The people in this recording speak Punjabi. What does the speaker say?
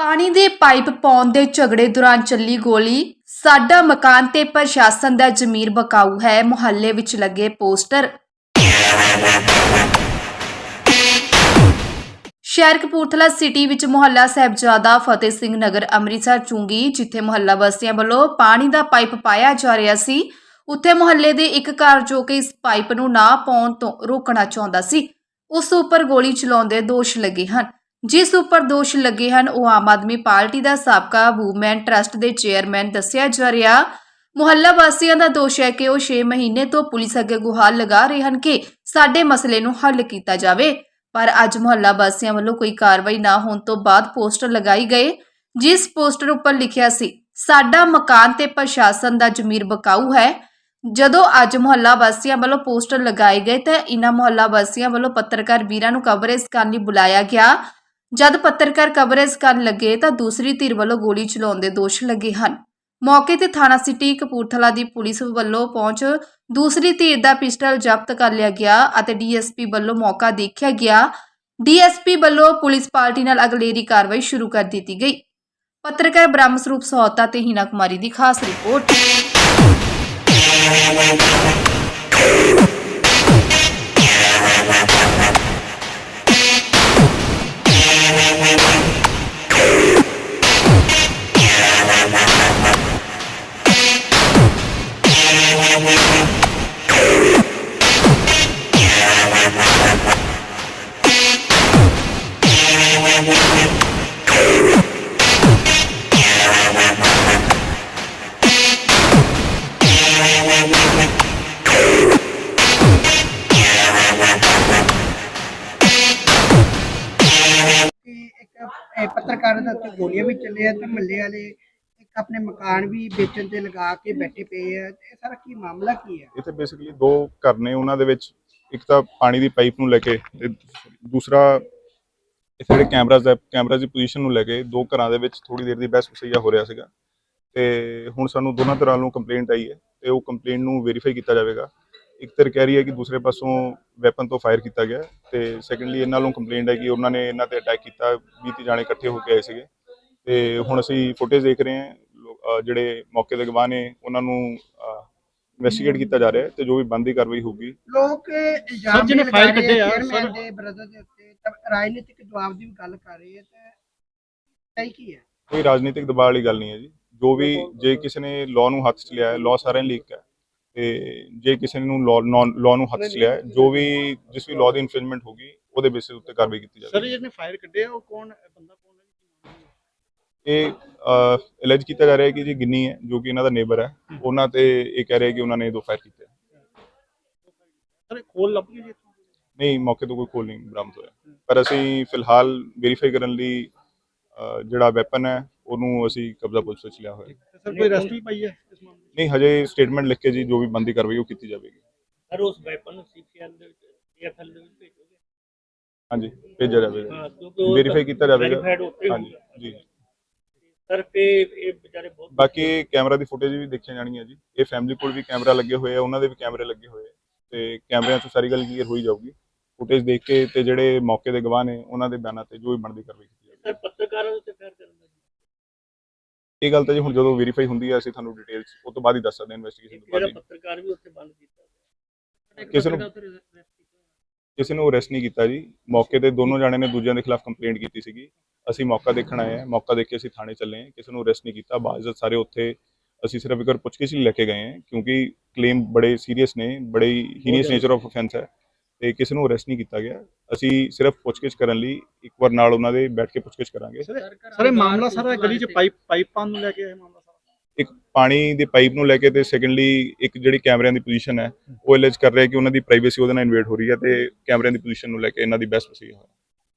ਪਾਣੀ ਦੇ ਪਾਈਪ ਪਾਉਣ ਦੇ ਝਗੜੇ ਦੌਰਾਨ ਚੱਲੀ ਗੋਲੀ। ਸਾਡਾ ਮਕਾਨ ਤੇ ਪ੍ਰਸ਼ਾਸਨ ਦਾ ਜ਼ਮੀਰ ਬਕਾਊ ਹੈ। ਮੁਹੱਲੇ ਵਿੱਚ ਲੱਗੇ ਪੋਸਟਰ। ਸ਼ਹਿਰ ਕਪੂਰਥਲਾ ਸਿਟੀ ਵਿੱਚ ਮੁਹੱਲਾ ਸਾਹਿਬਜ਼ਾਦਾ ਫਤਿਹ ਸਿੰਘ ਨਗਰ ਅੰਮ੍ਰਿਤਸਰ ਚੁੰਗੀ, ਜਿੱਥੇ ਮੁਹੱਲਾ ਵਾਸੀਆਂ ਵੱਲੋਂ ਪਾਣੀ ਦਾ ਪਾਈਪ ਪਾਇਆ ਜਾ ਰਿਹਾ ਸੀ। ਉੱਥੇ ਮੁਹੱਲੇ ਦੇ ਇੱਕ ਘਰ ਜੋ ਕਿ ਇਸ ਪਾਈਪ ਨੂੰ ਨਾ ਪਾਉਣ ਤੋਂ ਰੋਕਣਾ ਚਾਹੁੰਦਾ ਸੀ। ਉਸ ਉੱਪਰ ਗੋਲੀ ਚਲਾਉਣ ਦੇ ਦੋਸ਼ ਲੱਗੇ ਹਨ। ਜਿਸ ਉੱਪਰ ਦੋਸ਼ ਲੱਗੇ ਹਨ, ਉਹ ਆਮ ਆਦਮੀ ਪਾਰਟੀ ਦਾ ਸਾਬਕਾ ਵੂਮੈਨ ਟਰਸਟ ਦੇ ਚੇਅਰਮੈਨ ਦੱਸਿਆ ਜਾ ਰਿਹਾ। ਮੁਹੱਲਾ ਵਾਸੀਆਂ ਦਾ ਦੋਸ਼ ਹੈ ਕਿ ਉਹ 6 ਮਹੀਨੇ ਤੋਂ ਪੁਲਿਸ ਅੱਗੇ ਗੁਹਾਰ ਲਗਾ ਰਹੇ ਹਨ ਕਿ ਸਾਡੇ ਮਸਲੇ ਨੂੰ ਹੱਲ ਕੀਤਾ ਜਾਵੇ। ਪਰ ਅੱਜ ਮੁਹੱਲਾ ਵਾਸੀਆਂ ਵੱਲੋਂ ਕੋਈ ਕਾਰਵਾਈ ਨਾ ਹੋਣ ਤੋਂ ਬਾਅਦ ਪੋਸਟਰ ਲਗਾਈ ਗਏ। ਜਿਸ ਪੋਸਟਰ ਉੱਪਰ ਲਿਖਿਆ ਸੀ, ਸਾਡਾ ਮਕਾਨ ਤੇ ਪ੍ਰਸ਼ਾਸਨ ਦਾ ਜ਼ਮੀਰ ਬਕਾਊ ਹੈ। ਜਦੋਂ ਅੱਜ ਮੁਹੱਲਾ ਵਾਸੀਆਂ ਵੱਲੋਂ ਪੋਸਟਰ ਲਗਾਏ ਗਏ ਤਾਂ ਇਨ੍ਹਾਂ ਮੁਹੱਲਾ ਵਾਸੀਆਂ ਵੱਲੋਂ ਪੱਤਰਕਾਰ ਵੀਰਾਂ ਨੂੰ ਕਵਰੇਜ ਕਰਨ ਲਈ ਬੁਲਾਇਆ ਗਿਆ ਜਦ ਪੱਤਰਕਾਰ ਕਵਰੇਜ ਕਰਨ ਲੱਗੇ ਤਾਂ ਦੂਸਰੀ ਧਿਰ ਵੱਲੋਂ ਗੋਲੀ ਚਲਾਉਣ ਦੇ ਦੋਸ਼ ਲੱਗੇ ਹਨ। ਮੌਕੇ ਤੇ ਥਾਣਾ ਸਿਟੀ ਕਪੂਰਥਲਾ ਦੀ ਪੁਲਿਸ ਵੱਲੋਂ ਪਹੁੰਚ ਦੂਸਰੀ ਧਿਰ ਦਾ ਪਿਸਟਲ ਜ਼ਬਤ ਕਰ ਲਿਆ ਗਿਆ ਅਤੇ ਡੀਐਸਪੀ ਵੱਲੋਂ ਮੌਕਾ ਦੇਖਿਆ ਗਿਆ। ਡੀਐਸਪੀ ਵੱਲੋਂ ਪੁਲਿਸ ਪਾਰਟੀ ਨਾਲ ਅਗਲੇਰੀ ਕਾਰਵਾਈ ਸ਼ੁਰੂ ਕਰ ਦਿੱਤੀ ਗਈ। ਪੱਤਰਕਾਰ ਬ੍ਰਹਮ ਸਰੂਪ ਸਹੌਤਾ ਤੇ ਹੀਨਾ ਕੁਮਾਰੀ ਦੀ ਖਾਸ ਰਿਪੋਰਟ। ਪੱਤਰਕਾਰਾਂ ਦੇ ਉੱਤੇ ਗੋਲੀਆਂ ਵੀ ਚੱਲੇ ਤੇ ਮੱਲੇ ਵਾਲੇ ਇੱਕ ਆਪਣੇ ਮਕਾਨ ਵੀ ਵੇਚਣ ਤੇ ਲਗਾ ਕੇ ਬੈਠੇ ਪਏ ਆ। ਇਹ ਸਾਰਾ ਕੀ ਮਾਮਲਾ ਕੀ ਹੈ? ਇੱਥੇ ਬੇਸਿਕਲੀ ਦੋ ਘਰ ਨੇ, ਉਹਨਾਂ ਦੇ ਵਿੱਚ ਇੱਕ ਤਾਂ ਪਾਣੀ ਦੀ ਪਾਈਪ ਨੂੰ ਲੈ ਕੇ ਤੇ ਦੂਸਰਾ ਇੱਥੇ ਜਿਹੜੇ ਕੈਮਰਾਜ਼ ਦਾ ਕੈਮਰਾਜ਼ ਦੀ ਪੋਜੀਸ਼ਨ ਨੂੰ ਲੈ ਕੇ ਦੋ ਘਰਾਂ ਦੇ ਵਿੱਚ ਥੋੜੀ ਦੇਰ ਦੀ ਬਹਿਸ ਵਸਈਆ ਹੋ ਰਿਹਾ ਸੀਗਾ। ਤੇ ਹੁਣ ਸਾਨੂੰ ਦੋਨਾਂ ਤਰ੍ਹਾਂ ਨੂੰ ਕੰਪਲੇਂਟ ਆਈ ਹੈ ਤੇ ਉਹ ਕੰਪਲੇਂਟ ਨੂੰ ਵੈਰੀਫਾਈ ਕੀਤਾ ਜਾਵੇਗਾ। ਇੱਕ ਧਿਰ ਕਹਿ ਰਹੀ ਹੈ ਕਿ ਦੂਸਰੇ ਪਾਸੋਂ ਵੈਪਨ ਤੋਂ ਫਾਇਰ ਕੀਤਾ ਗਿਆ ਤੇ ਸੈਕੰਡਲੀ ਇਹਨਾਂ ਨੂੰ ਕੰਪਲੇਂਟ ਹੈ ਕਿ ਉਹਨਾਂ ਨੇ ਇਹਨਾਂ ਤੇ ਅਟੈਕ ਕੀਤਾ 20 ਤੀਹ ਜਾਣੇ ਇਕੱਠੇ ਹੋ ਕੇ ਆਏ ਸੀਗੇ। ਤੇ ਹੁਣ ਅਸੀਂ ਫੁਟੇਜ ਦੇਖ ਰਹੇ ਹਾਂ ਜਿਹੜੇ ਮੌਕੇ ਦੇ ਗਵਾਹ ਨੇ ਉਹਨਾਂ ਨੂੰ ਇਨਵੈਸਟੀਗੇਟ ਕੀਤਾ ਜਾ ਰਿਹਾ ਹੈ ਤੇ ਜੋ ਵੀ ਬੰਦੀ ਕਾਰਵਾਈ ਹੋਊਗੀ। ਲੋਕ ਇਲਜ਼ਾਮ ਜਿਹਨੇ ਫਾਇਰ ਕੱਢੇ ਆ, ਚੇਅਰਮੈਨ ਸਰ। ਦੇ ਬ੍ਰਦਰ ਦੇ ਉੱਤੇ ਤਾਂ ਰਾਜਨੀਤਿਕ ਜਵਾਬ ਦੀ ਵੀ ਗੱਲ ਕਰ ਰਹੇ ਹੈ ਤੇ ਸਹੀ ਕੀ ਹੈ? ਕੋਈ ਰਾਜਨੀਤਿਕ ਦਬਾਅ ਵਾਲੀ ਗੱਲ ਨਹੀਂ ਹੈ ਜੀ। ਜੋ ਵੀ ਜੇ ਕਿਸੇ ਨੇ ਲਾਅ ਨੂੰ ਹੱਥ 'ਚ ਲਿਆ ਹੈ ਲਾਅ ਸਾਰਿਆਂ ਲਈ ਇੱਕ ਹੈ। ਤੇ ਜੇ ਕਿਸੇ ਨੂੰ ਲਾਅ ਨੂੰ ਹੱਥ 'ਚ ਲਿਆ ਜੋ ਵੀ ਜਿਸ ਵੀ ਲਾਅ ਦੀ ਇਨਫ੍ਰਿੰਜਮੈਂਟ ਹੋਗੀ ਉਹਦੇ ਬੇਸਿਸ ਉੱਤੇ ਕਾਰਵਾਈ ਕੀਤੀ ਸਰ ਜਾਵੇਗੀ ਜਿਹਨੇ ਫਾਇਰ ਕੱਢਿਆ ਉਹ ਕੌਣ ਬੰਦਾ ਕੌਣ ਹੈ ਜੀ? ਕੀ ਨਾਮ ਹੈ? ਇਹ ਅਲੈਜ ਕੀਤਾ ਜਾ ਰਿਹਾ ਹੈ ਕਿ ਜੀ ਗਿੰਨੀ ਹੈ ਜੋ ਕਿ ਇਹਨਾਂ ਦਾ ਨੇਬਰ ਹੈ ਉਹਨਾਂ ਤੇ ਇਹ ਕਹਿ ਰਿਹਾ ਕਿ ਉਹਨਾਂ ਨੇ ਦੋ ਫਾਇਰ ਕੀਤੇ ਸਰ ਖੋਲ ਲੱਭ ਗਈ ਜੀ ਇੱਥੋਂ? ਨਹੀਂ ਮੌਕੇ ਤੋਂ ਕੋਈ ਕੋਲ ਨਹੀਂ ਬਰਾਮਦ ਹੋਇਆ ਪਰ ਅਸੀਂ ਫਿਲਹਾਲ ਵੈਰੀਫਾਈ ਕਰਨ ਲਈ ਜਿਹੜਾ ਵੈਪਨ ਹੈ ਉਹਨੂੰ ਅਸੀਂ ਕਬਜ਼ਾ ਪੁਲਿਸ ਵਿੱਚ ਲਿਆ ਹੋਇਆ ਸਰ ਕੋਈ ਅਰੈਸਟ ਵੀ ਪਾਈ ਹੈ ਇਸ ਮਾਮਲੇ? ਨਹੀਂ ਹਜੇ ਸਟੇਟਮੈਂਟ ਲਿਖ ਕੇ ਜੀ ਜੋ ਵੀ ਬੰਦੀ ਕਾਰਵਾਈ ਉਹ ਕੀਤੀ ਜਾਵੇਗੀ। ਸਰ ਉਸ ਵੈਪਨ ਨੂੰ ਸੀਪੀਐਲ ਦੇ ਵਿੱਚ ਏਐਫਐਲ ਦੇ ਵਿੱਚ ਭੇਜੋਗੇ? ਹਾਂਜੀ ਭੇਜਿਆ ਜਾਵੇਗਾ। ਵੈਰੀਫਾਈ ਕੀਤਾ ਜਾਵੇਗਾ। ਹਾਂਜੀ ਜੀ। ਸਰ ਤੇ ਇਹ ਵਿਚਾਰੇ ਬਹੁਤ ਬਾਕੀ ਕੈਮਰਾ ਦੀ ਫੁਟੇਜ ਵੀ ਦੇਖੀਆਂ ਜਾਣਗੀਆਂ ਜੀ। ਇਹ ਫੈਮਿਲੀ ਕੋਲ ਵੀ ਕੈਮਰਾ ਲੱਗੇ ਹੋਏ ਆ ਉਹਨਾਂ ਦੇ ਵੀ ਕੈਮਰੇ ਲੱਗੇ ਹੋਏ ਆ। ਤੇ ਕੈਮਰਿਆਂ 'ਚ ਸਾਰੀ ਗੱਲ ਕਲੀਅਰ ਹੋਈ ਜਾਊਗੀ। ਫੁਟੇਜ ਦੇਖ ਕੇ ਤੇ ਜਿਹੜੇ ਮੌਕੇ ਦੇ ਗਵਾਹ ਨੇ ਉਹਨਾਂ ਦੇ ਬਿਆਨਾਂ ਤੇ ਜੋ ਵੀ ਬਣਦੀ ਕਾਰਵਾਈ ਕੀਤੀ ਜਾਵੇਗੀ ਸਰ ਪੱਤਰਕਾਰਾਂ ਦੇ ਉੱਤੇ ਫੇਰ ਇਹ ਗੱਲ ਤਾਂ ਜੀ ਹੁਣ ਜਦੋਂ ਵੈਰੀਫਾਈ ਹੁੰਦੀ ਹੈ ਅਸੀਂ ਤੁਹਾਨੂੰ ਡਿਟੇਲਸ ਉਹ ਤੋਂ ਬਾਅਦ ਹੀ ਦੱਸ ਸਕਦੇ ਹਾਂ ਇਨਵੈਸਟੀਗੇਸ਼ਨ ਤੋਂ ਬਾਅਦ। ਪੱਤਰਕਾਰ ਵੀ ਉੱਥੇ ਬੰਦ ਕੀਤਾ। ਕਿਸੇ ਨੂੰ ਕਿਸੇ ਨੂੰ ਅਰੈਸਟ ਨਹੀਂ ਕੀਤਾ ਜੀ। ਮੌਕੇ ਤੇ ਦੋਨੋਂ ਜਾਣੇ ਨੇ ਦੂਜਿਆਂ ਦੇ ਖਿਲਾਫ ਕੰਪਲੇਂਟ ਕੀਤੀ ਸੀਗੀ। ਅਸੀਂ ਮੌਕਾ ਦੇਖਣ ਆਏ ਹਾਂ। ਮੌਕਾ ਦੇਖ ਕੇ ਅਸੀਂ ਥਾਣੇ ਚੱਲੇ ਹਾਂ। ਕਿਸੇ ਨੂੰ ਅਰੈਸਟ ਨਹੀਂ ਕੀਤਾ। ਬਾਜ਼ਤ ਸਾਰੇ ਉੱਥੇ ਅਸੀਂ ਸਿਰਫ ਇੱਕ ਵਾਰ ਪੁੱਛਗਿੱਛ ਲਈ ਲੈ ਕੇ ਗਏ ਹਾਂ ਕਿਉਂਕਿ ਕਲੇਮ ਬੜੇ ਸੀਰੀਅਸ ਨੇ ਬੜੇ ਹੀਨੀਅਸ ਨੇਚਰ ਆਫ ਅਫੈਂਸ ਹੈ। ਤੇ ਕਿਸੇ ਨੂੰ ਅਰੈਸਟ ਨਹੀਂ ਕੀਤਾ ਗਿਆ। ਅਸੀਂ ਸਿਰਫ ਪੁੱਛਗਿੱਛ ਕਰਨ ਲਈ ਇੱਕ ਵਾਰ ਨਾਲ ਉਹਨਾਂ ਦੇ ਬੈਠ ਕੇ ਪੁੱਛਗਿੱਛ ਕਰਾਂਗੇ। ਸਰ ਇਹ- ਮਾਮਲਾ ਸਾਰਾ ਗਲੀ 'ਚ ਪਾਈਪ ਪਾਈਪਾਂ ਨੂੰ ਲੈ ਕੇ ਇਹ ਮਾਮਲਾ ਸਾਰਾ? ਇੱਕ ਪਾਣੀ ਦੇ ਪਾਈਪ ਨੂੰ ਲੈ ਕੇ ਤੇ ਸੈਕੰਡਲੀ ਇੱਕ ਜਿਹੜੀ ਕੈਮਰਿਆਂ ਦੀ ਪੋਜੀਸ਼ਨ ਹੈ ਉਹ ਅਲੈਜ ਕਰ ਰਿਹਾ ਕਿ ਉਹਨਾਂ ਦੀ ਪ੍ਰਾਈਵੇਸੀ ਉਹਦੇ ਨਾਲ ਇਨਵੇਡ ਹੋ ਰਹੀ ਹੈ ਤੇ ਕੈਮਰਿਆਂ ਦੀ ਪੋਜੀਸ਼ਨ ਨੂੰ ਲੈ ਕੇ ਇਹਨਾਂ ਦੀ ਬੈਸਟ ਵਸੀ ਹੈ